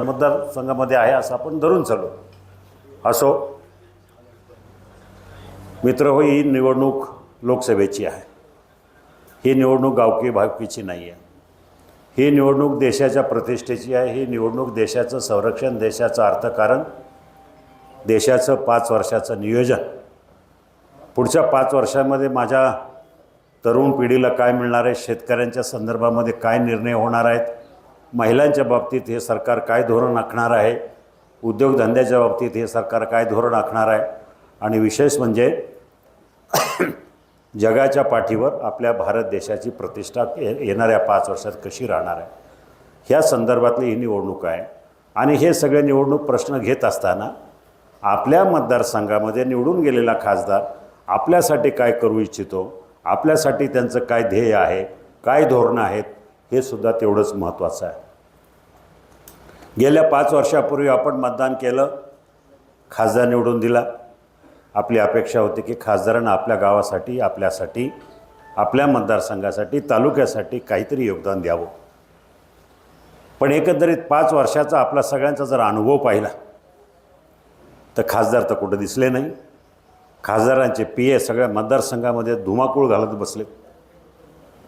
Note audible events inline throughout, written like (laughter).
सत्तर मतदारसंघामध्ये आहे असं आपण धरून चालू असो मित्र हो ही निवडणूक लोकसभेची आहे. ही निवडणूक गावकी भावकीची नाही आहे. ही निवडणूक देशाच्या प्रतिष्ठेची आहे. ही निवडणूक देशाचं संरक्षण देशाचं अर्थकारण देशाचं पाच वर्षाचं नियोजन. पुढच्या पाच वर्षामध्ये माझ्या तरुण पिढीला काय मिळणार आहे? शेतकऱ्यांच्या संदर्भामध्ये काय निर्णय होणार आहेत? महिलांच्या बाबतीत हे सरकार काय धोरण आखणार आहे? उद्योगधंद्याच्या बाबतीत हे सरकार काय धोरण आखणार आहे? आणि विशेष म्हणजे (coughs) जगाच्या पाठीवर आपल्या भारत देशाची प्रतिष्ठा ये- येणाऱ्या पाच वर्षात कशी राहणार आहे? ह्या संदर्भातली ही निवडणूक आहे. आणि हे सगळे निवडणूक प्रश्न घेत असताना आपल्या मतदारसंघामध्ये निवडून गेलेला खासदार आपल्यासाठी काय करू इच्छितो? आपल्यासाठी त्यांचं काय ध्येय आहे? काय धोरणं आहेत? हे सुद्धा तेवढंच महत्त्वाचं आहे. गेल्या पाच वर्षापूर्वी आपण मतदान केलं खासदार निवडून दिला. आपली अपेक्षा होती की खासदारांना आपल्या गावासाठी आपल्यासाठी आपल्या मतदारसंघासाठी तालुक्यासाठी काहीतरी योगदान द्यावं. पण एकंदरीत पाच वर्षाचा आपला सगळ्यांचा जर अनुभव पाहिला तर खासदार तर कुठं दिसले नाही. खासदारांचे पी ए सगळ्या मतदारसंघामध्ये धुमाकूळ घालत बसले.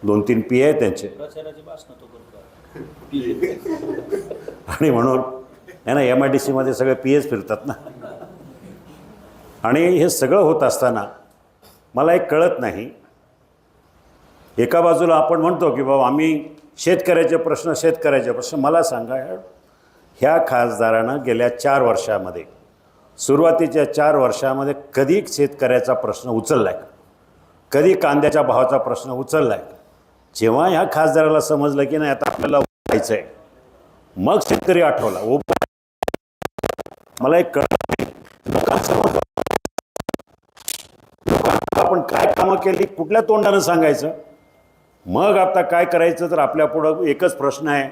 दोन तीन पी ए त्यांचे. आणि म्हणून आहे ना एम आय डी सीमध्ये सगळे पी एच फिरतात ना. आणि हे सगळं होत असताना मला एक कळत नाही. एका बाजूला आपण म्हणतो की बाबा आम्ही शेतकऱ्याचे प्रश्न शेतकऱ्याचे प्रश्न. मला सांगा ह्या खासदारानं गेल्या चार वर्षामध्ये सुरुवातीच्या चार वर्षामध्ये कधी शेतकऱ्याचा प्रश्न उचलला आहे कधी कांद्याच्या भावाचा प्रश्न उचलला आहे जेव्हा ह्या खासदाराला समजलं की नाही आता आपल्याला व्हायचं आहे. मग शेतकरी आठवला. ओ मला एक कळ आपण काय कामं केली कुठल्या तोंडानं सांगायचं? मग आता काय करायचं तर आपल्या पुढं एकच प्रश्न आहे.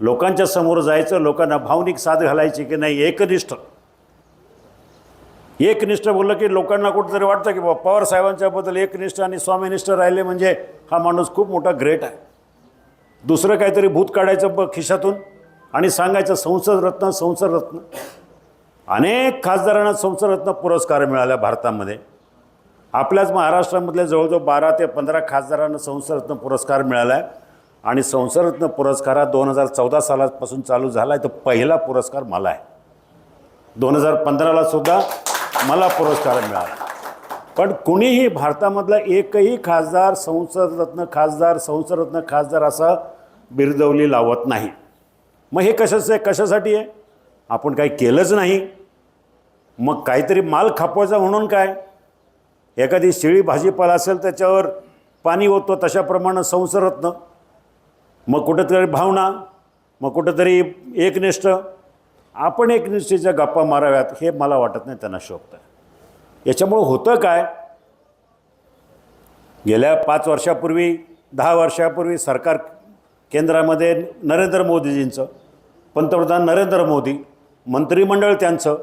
लोकांच्या समोर जायचं लोकांना भावनिक साथ घालायची की नाही एकनिष्ठ. एकनिष्ठ बोललं की लोकांना कुठंतरी वाटतं की बाबा पवार साहेबांच्याबद्दल एकनिष्ठ आणि स्वामीनिष्ठ राहिले म्हणजे हा माणूस खूप मोठा ग्रेट आहे. दुसरं काहीतरी भूत काढायचं ब खिशातून आणि सांगायचं संसद रत्न संसद रत्न. अनेक खासदारांना संसद रत्न पुरस्कार मिळाला भारतामध्ये. आपल्याच महाराष्ट्रामधल्या जवळजवळ बारा ते पंधरा खासदारांना संसदरत्न पुरस्कार मिळाला आहे आणि संसदरत्न पुरस्कार हा दोन हजार चौदा सालापासून चालू झाला आहे तर पहिला पुरस्कार मला आहे. दोन हजार पंधराला सुद्धा मला पुरस्कार मिळाला. पण कुणीही भारतामधला एकही खासदार संसदरत्न खासदार संसदरत्न खासदार असा बिरदवली लावत नाही. मग हे कशाचं आहे? कशासाठी आहे? आपण काही केलंच नाही. मग काहीतरी माल खापवायचा म्हणून काय? एखादी शिळी भाजीपाला असेल त्याच्यावर पाणी होतं तशाप्रमाणे संसरत्न मग कुठंतरी भावना मग कुठंतरी एकनिष्ठ. आपण एक एकनिष्ठेच्या गप्पा माराव्यात हे मला वाटत नाही त्यांना शोभतं याच्यामुळं होतं काय? गेल्या पाच वर्षापूर्वी दहा वर्षापूर्वी सरकार केंद्रामध्ये नरेंद्र मोदीजींचं पंतप्रधान नरेंद्र मोदी मंत्रिमंडळ त्यांचं